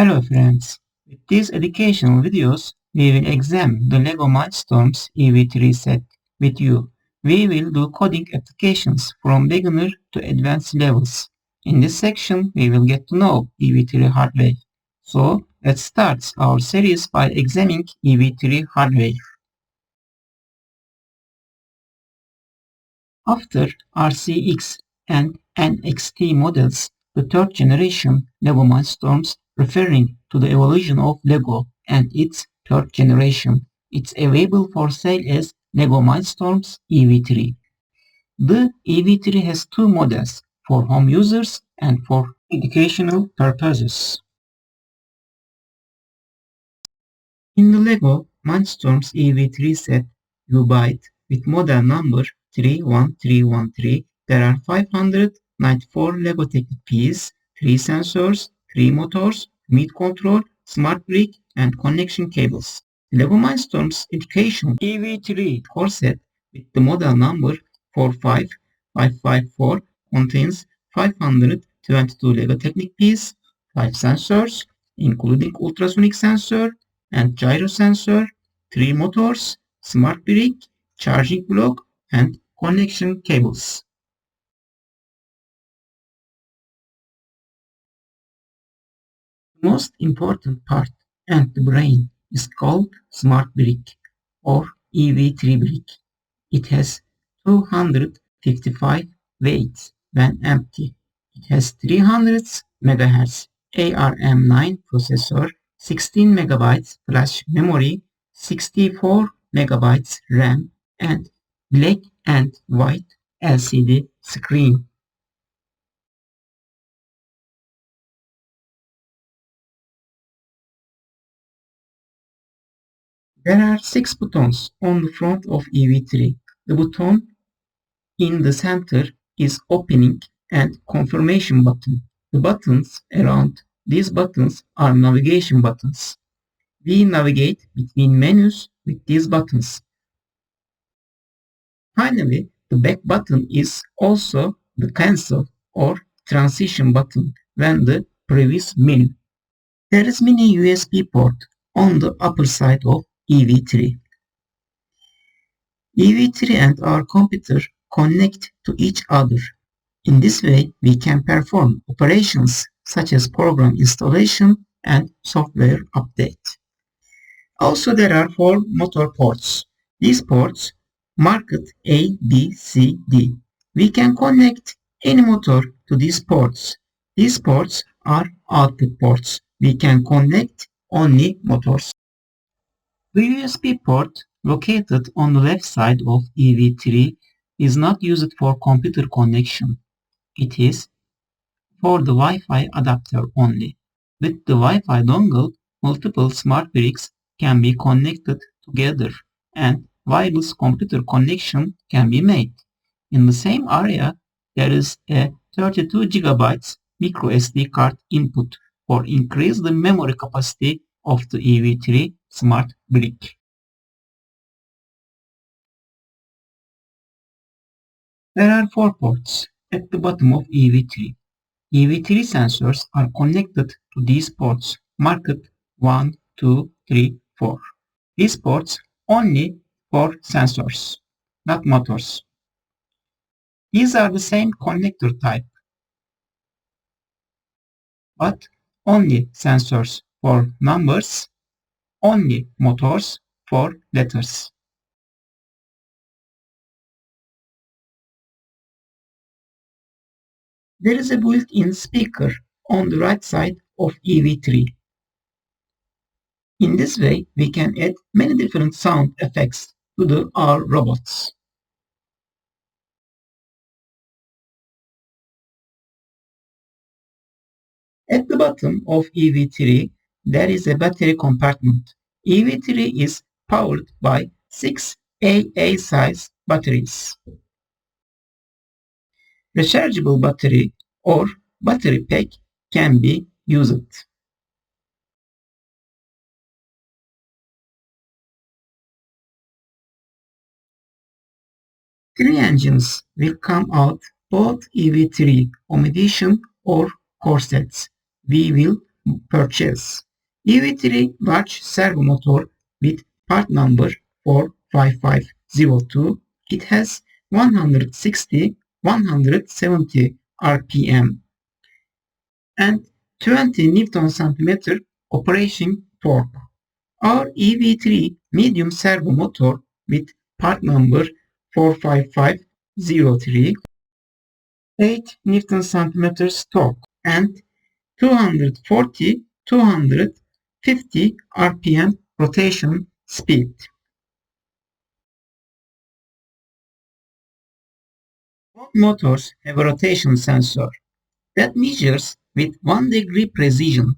Hello friends, with these educational videos, we will examine the LEGO Mindstorms EV3 set with you. We will do coding applications from beginner to advanced levels. In this section, we will get to know EV3 hardware. So, let's start our series by examining EV3 hardware. After RCX and NXT models, the third generation LEGO Mindstorms referring to the evolution of LEGO and its third generation. It's available for sale as LEGO Mindstorms EV3. The EV3 has two models for home users and for educational purposes. In the LEGO Mindstorms EV3 set, you buy it with model number 31313. There are 594 LEGO Technic pieces, 3 sensors, 3 motors, meat control, smart brick, and connection cables. LEGO Mindstorms Education EV3 core set with the model number 45554 contains 522 LEGO Technic pieces, 5 sensors, including ultrasonic sensor and gyro sensor, 3 motors, smart brick, charging block, and connection cables. Most important part and the brain is called smart brick or EV3 brick. It has 255 weights when empty. It has 300 MHz ARM9 processor, 16 MB flash memory, 64 MB RAM, and black and white LCD screen. There are six buttons on the front of EV3. The button in the center is opening and confirmation button. The buttons around these buttons are navigation buttons. We navigate between menus with these buttons. Finally, the back button is also the cancel or transition button when the previous menu. There is mini USB port on the upper side of EV3. EV3 and our computer connect to each other. In this way, we can perform operations such as program installation and software update. Also, there are four motor ports. These ports marked A, B, C, D. We can connect any motor to these ports. These ports are output ports. We can connect only motors. The USB port located on the left side of EV3 is not used for computer connection. It is for the Wi-Fi adapter only. With the Wi-Fi dongle, multiple smart bricks can be connected together and wireless computer connection can be made. In the same area, there is a 32 GB micro SD card input for increase the memory capacity of the EV3 smart brick. There are four ports at the bottom of EV3. EV3 sensors are connected to these ports marked 1, 2, 3, 4. These ports only for sensors, not motors. These are the same connector type, but only sensors for numbers only motors for letters. There is a built-in speaker on the right side of EV3. In this way, we can add many different sound effects to the, our robots. At the bottom of EV3, there is a battery compartment. EV3 is powered by six AA size batteries. Rechargeable battery or battery pack can be used. Three engines will come out both EV3 Home Edition or Corsets. We will purchase. EV3 large servo motor with part number 45502. It has 160 170 RPM and 20 Newton centimeter operation torque. Our EV3 medium servo motor with part number 45503 8 Newton centimeters torque and 240 250 RPM rotation speed. Both motors have a rotation sensor that measures with 1 degree precision.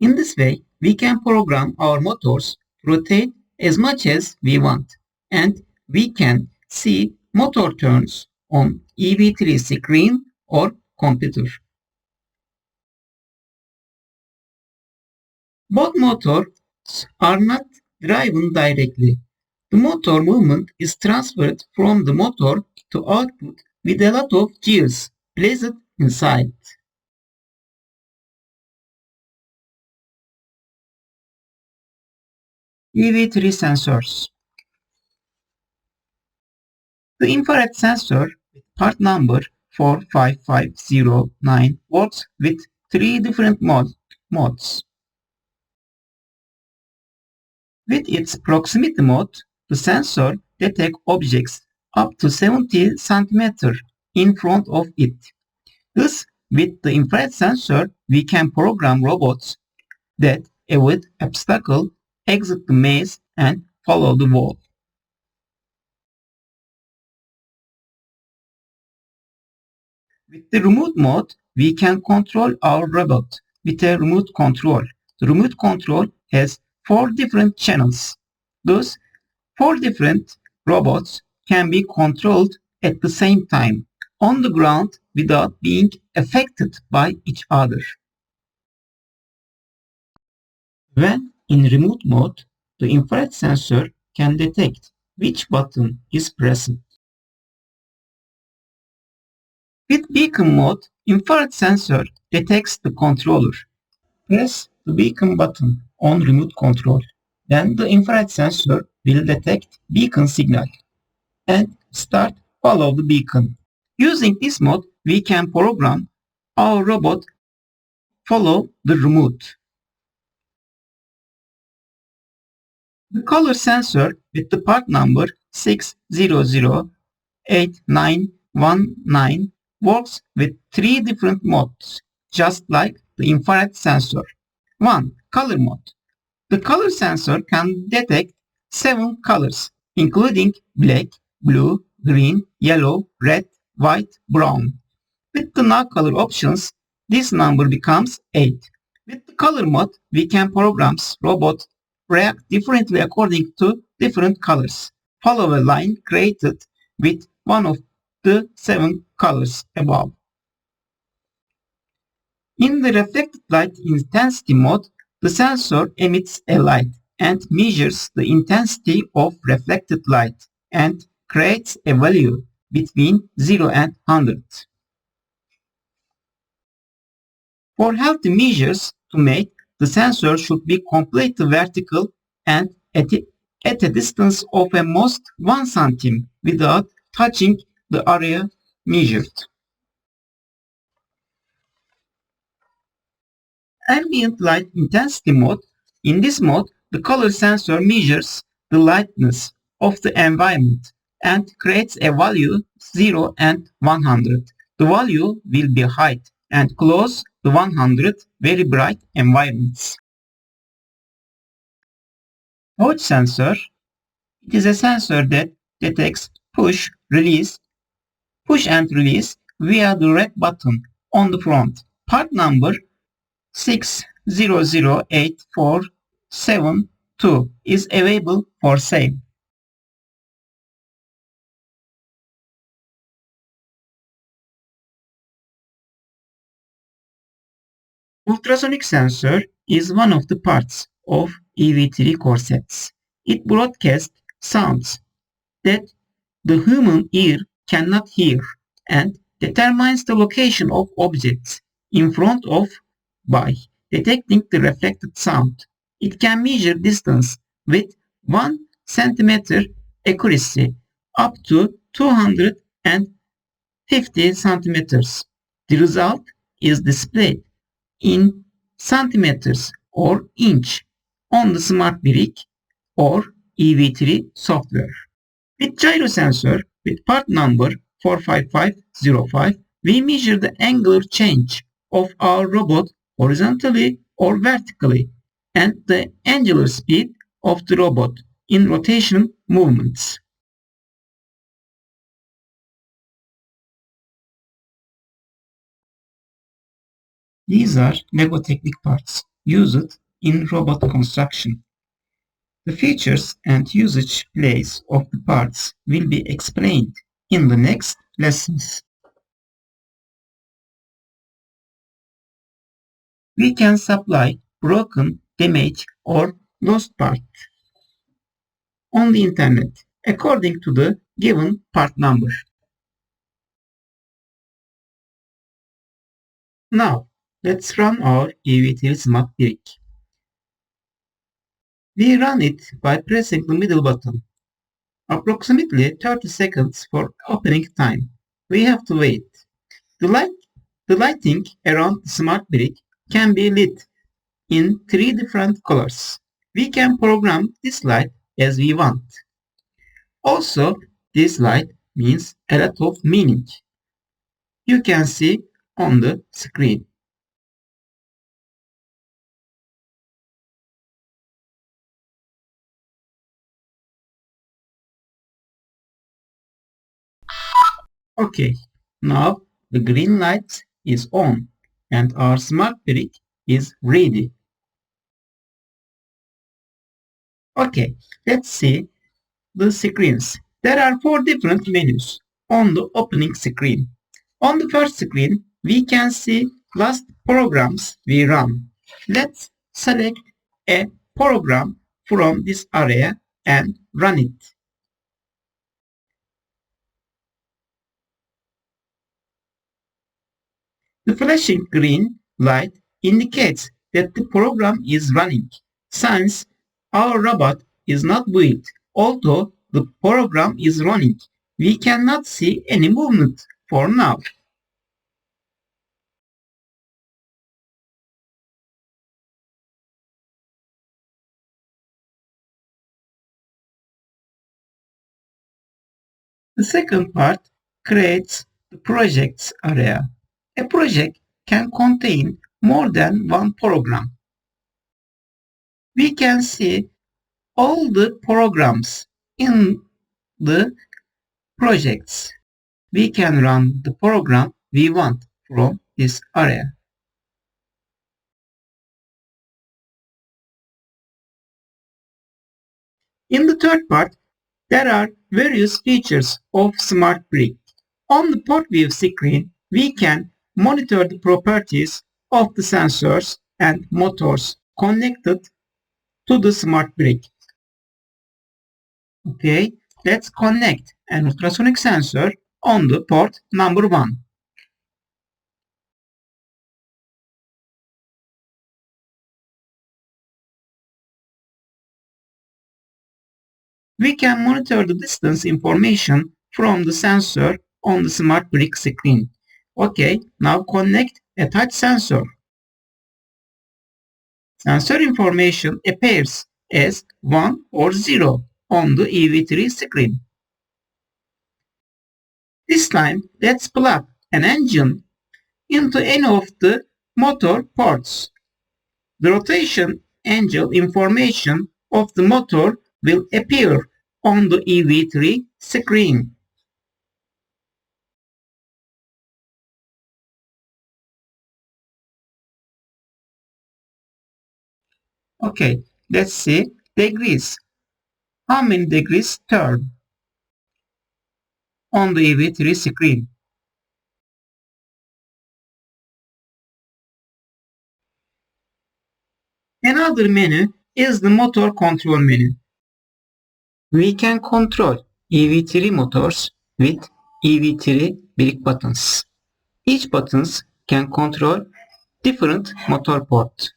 In this way, we can program our motors to rotate as much as we want and we can see motor turns on EV3 screen or computer. Both motors are not driven directly. The motor movement is transferred from the motor to output with a lot of gears placed inside. EV3 sensors. The infrared sensor with part number 45509 works with three different mod modes. With its proximity mode, the sensor detects objects up to 70 cm in front of it. Thus, with the infrared sensor, we can program robots that avoid obstacles, exit the maze, and follow the wall. With the remote mode, we can control our robot with a remote control. The remote control has four different channels. Thus, four different robots can be controlled at the same time on the ground without being affected by each other. When in remote mode, the infrared sensor can detect which button is pressed. With beacon mode, infrared sensor detects the controller. Press the beacon button on remote control. Then the infrared sensor will detect beacon signal and start follow the beacon. Using this mode, we can program our robot follow the remote. The color sensor with the part number 6008919 works with three different modes, just like the infrared sensor. 1. Color mode. The color sensor can detect seven colors, including black, blue, green, yellow, red, white, brown. With the now color options, this number becomes 8. With the color mode, we can program robot react differently according to different colors. Follow a line created with one of the seven colors above. In the reflected light intensity mode, the sensor emits a light and measures the intensity of reflected light and creates a value between 0 and 100. For healthy measures to make, the sensor should be completely vertical and at a, at a distance of at most 1 cm without touching the area measured. Ambient light intensity mode. In this mode, the color sensor measures the lightness of the environment and creates a value 0 and 100. The value will be high and close to 100 very bright environments. Touch sensor. It is a sensor that detects push, release, push and release via the red button on the front. Part number 6008472 is available for sale. Ultrasonic sensor is one of the parts of EV3 corsets. It broadcasts sounds that the human ear cannot hear and determines the location of objects in front of by detecting the reflected sound. It can measure distance with 1 centimeter accuracy up to 250 centimeters. The result is displayed in centimeters or inch on the smart brick or EV3 software. With gyro sensor with part number 45505, we measure the angular change of our robot horizontally or vertically and the angular speed of the robot in rotation movements. These are Lego Technic parts used in robot construction. The features and usage place of the parts will be explained in the next lessons. We can supply broken, damaged or lost part on the internet according to the given part number. Now, let's run our EV3 Smart Brick. We run it by pressing the middle button. Approximately 30 seconds for opening time. We have to wait. The light, the lighting around the smart brick can be lit in three different colors. We can program this light as we want. Also, this light means a lot of meaning. You can see on the screen. Okay, now the green light is on and our smart brick is ready. Okay, let's see the screens. There are four different menus on the opening screen. On the first screen, we can see last programs we run. Let's select a program from this area and run it. The flashing green light indicates that the program is running. Since our robot is not built, although the program is running, we cannot see any movement for now. The second part creates the projects area. A project can contain more than one program. We can see all the programs in the projects. We can run the program we want from this area. In the third part, there are various features of Smart Brick. On the port view screen, we can monitor the properties of the sensors and motors connected to the smart brick. Okay, let's connect an ultrasonic sensor on the port number 1. We can monitor the distance information from the sensor on the smart brick screen. Okay, now connect a touch sensor. Sensor information appears as 1 or 0 on the EV3 screen. This time, let's plug an engine into any of the motor ports. The rotation angle information of the motor will appear on the EV3 screen. Okay, let's see degrees. How many degrees turn on the EV3 screen? Another menu is the motor control menu. We can control EV3 motors with EV3 brick buttons. Each buttons can control different motor port.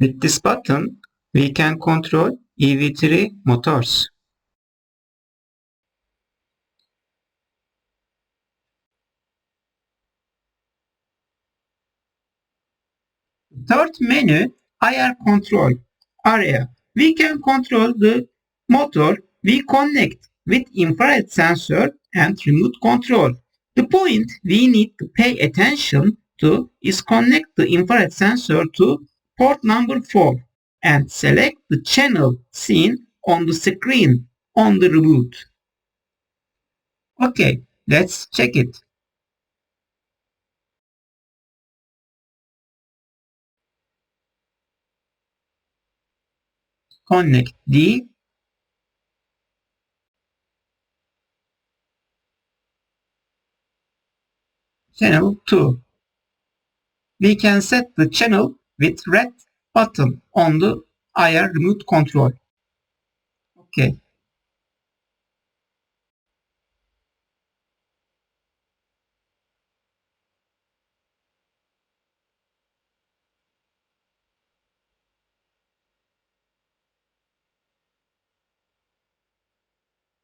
With this button, we can control EV3 motors. Third menu, IR control area. We can control the motor we connect with infrared sensor and remote control. The point we need to pay attention to is connect the infrared sensor to port number 4 and select the channel seen on the screen on the reboot. Okay, let's check it. Connect D channel 2. We can set the channel with red button on the IR remote control. Okay.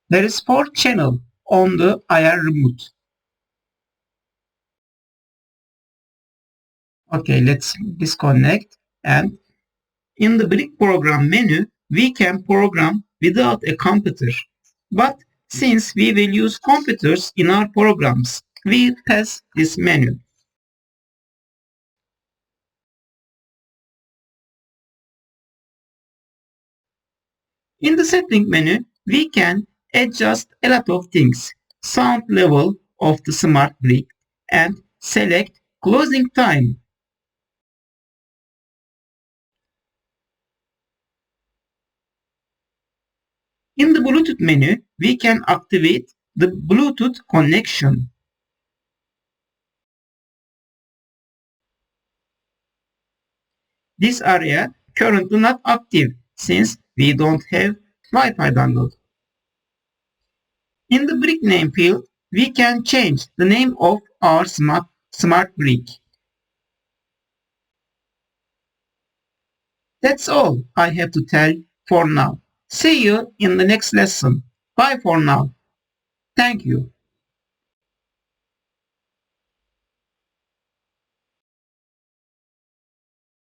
There is four channel on the IR remote. Okay, let's disconnect and in the brick program menu, we can program without a computer. But since we will use computers in our programs, we pass this menu. In the setting menu, we can adjust a lot of things. Sound level of the smart brick and select closing time In the Bluetooth menu, we can activate the Bluetooth connection. This area currently not active since we don't have Wi-Fi dongle. In the brick name field, we can change the name of our smart, smart brick. That's all I have to tell for now. See you in the next lesson. Bye for now. Thank you.